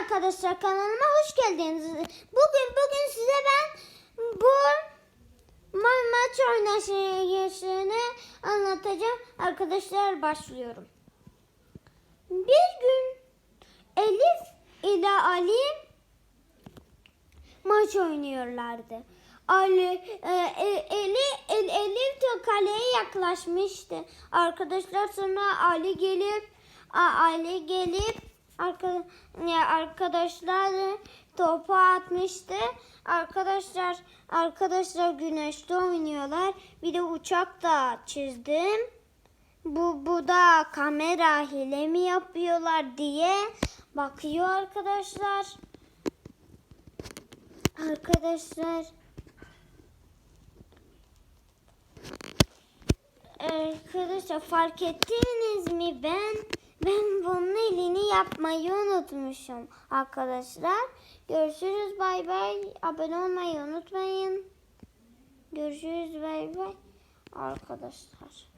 arkadaşlar kanalıma hoş geldiniz. Bugün bugün size ben bu ma- maç oynayışını anlatacağım. Arkadaşlar başlıyorum. Bir gün Elif ile Ali maç oynuyorlardı. Ali, e, e, Eli, el, Elif kaleye yaklaşmıştı. Arkadaşlar sonra Ali gelip Ali gelip arka, ya arkadaşlar topu atmıştı. Arkadaşlar arkadaşlar güneşte oynuyorlar. Bir de uçak da çizdim. Bu bu da kamera hile mi yapıyorlar diye bakıyor arkadaşlar. Arkadaşlar Arkadaşlar fark ettiniz mi ben ben elini yapmayı unutmuşum arkadaşlar. Görüşürüz bay bay. Abone olmayı unutmayın. Görüşürüz bay bay arkadaşlar.